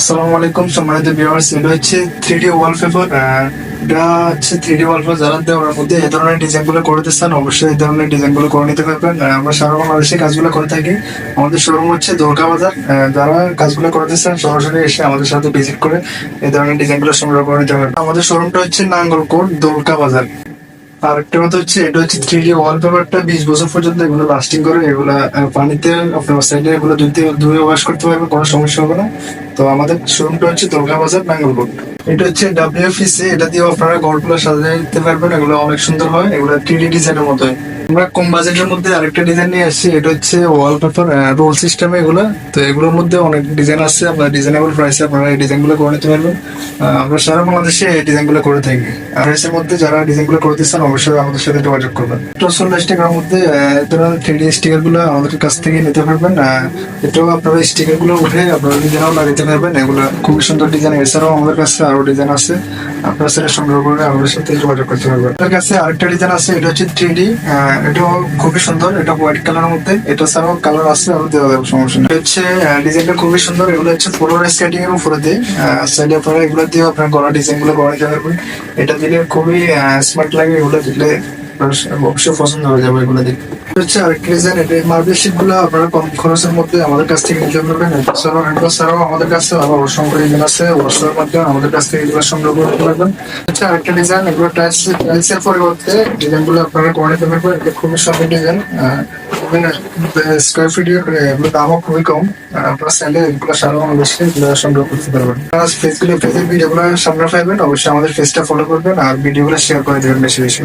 আসসালামু আলাইকুম, সম্মানিত ভিউয়ার্স এটা হচ্ছে থ্রি ডি ওয়ালপেপার এটা হচ্ছে থ্রি ডি ওয়ালপেপার যারা দেওয়ার মধ্যে এই ধরনের ডিজাইনগুলো করে দিচ্ছেন, অবশ্যই এই ধরনের ডিজাইনগুলো করে নিতে পারবেন। আমরা সারা বাংলাদেশে কাজগুলো করে থাকি। আমাদের শোরুম হচ্ছে দোরকা বাজার। যারা কাজগুলো করে দিচ্ছেন, সরাসরি এসে আমাদের সাথে ভিজিট করে এই ধরনের ডিজাইনগুলো সংগ্রহ করে নিতে পারবেন। আমাদের শোরুমটা হচ্ছে নাঙ্গলকোট দোরকা বাজার। আর একটা কথা হচ্ছে, এটা হচ্ছে থ্রি ডি ওয়ালপেপারটা বিশ বছর পর্যন্ত এগুলো লাস্টিং করে, এগুলা পানিতে আপনার সাইডে এগুলো ধুইতে ধুয়ে ওয়াশ করতে পারবেন কোনো সমস্যা হবে না তো আমাদের শোরুমটা হচ্ছে দুর্গা বাজার নাঙ্গলকোট এটা হচ্ছে ডাব্লিউএফিসি এটা দিয়ে আপনারা ঘরগুলো সাজিয়ে দিতে পারবেন, এগুলো অনেক সুন্দর হয়, এগুলো থ্রি ডি ডিজাইনের মতো হয়। আমরা কম বাজেটের মধ্যে আরেকটা ডিজাইন নিয়ে আসছি, এটা হচ্ছে ওয়ালপেপার রোল সিস্টেম এগুলো। তো এগুলোর মধ্যে অনেক ডিজাইন আছে আপনার ডিজাইনেবল প্রাইসে আপনারা এই ডিজাইনগুলো করে নিতে পারবেন। আমরা সারা বাংলাদেশে এই ডিজাইনগুলো করে থাকি। প্রাইসের মধ্যে যারা ডিজাইনগুলো করতে চান, অবশ্যই আমাদের সাথে যোগাযোগ করবেন। চল্লিশ টাকার মধ্যে থ্রি ডি স্টিকারগুলো আমাদের কাছ থেকে নিতে পারবেন। এটাও আপনারা স্টিকারগুলো উঠে আপনারা নিজেরাও লাগাতে পারবেন। এগুলো খুবই সুন্দর ডিজাইন এছাড়াও আমাদের কাছে আরও ডিজাইন আছে। আপনারা সেটা সংগ্রহ করে আমাদের সাথে যোগাযোগ করতে পারবেন। আমাদের কাছে আরেকটা ডিজাইন আছে, এটা হচ্ছে থ্রি ডি এটাও খুবই সুন্দর, এটা হোয়াইট কালারের মধ্যে। এটা ছাড়াও কালার আছে আরও দেওয়া যাবে, সমস্যা নেই। হচ্ছে ডিজাইনটা খুবই সুন্দর, এগুলো হচ্ছে ফ্লোর স্কেটিং এর উপরে দিয়ে সাইডে আপনারা এগুলো দিয়ে আপনার গলা ডিজাইনগুলো গড়া যেতে পারবেন এটা দিলে খুবই স্মার্ট লাগে, এগুলো দিলে অবশ্যই পছন্দ হয়ে যাবে এগুলো দেখে হচ্ছে আরেকটা ডিজাইন এটা মার্বেলগুলো আপনারা কম খরচের মধ্যে আমাদের কাছ থেকে নিতে পারবেন। এছাড়াও ছাড়াও আমাদের কাছে আবার অসংখ্য আছে। হোয়াটসঅ্যাপের মাধ্যমে আমাদের কাছ থেকে এগুলো সংগ্রহ করতে পারবেন। হচ্ছে আরেকটা ডিজাইন এগুলো টাইলস পরিবর্তে গুলো আপনারা করে নিতে পারবেন। এটা খুবই সুন্দর ডিজাইন স্কোয়ার ফিট এগুলো দামও খুবই কম। আপনারা চাইলে এগুলো সারা বাংলাদেশে এগুলো সংগ্রহ করতে পারবেন। ফেসগুলো ফেসের ভিডিওগুলো সামনে পাইবেন অবশ্যই আমাদের ফেসটা ফলো করবেন আর ভিডিওগুলো শেয়ার করে দেবেন বেশি বেশি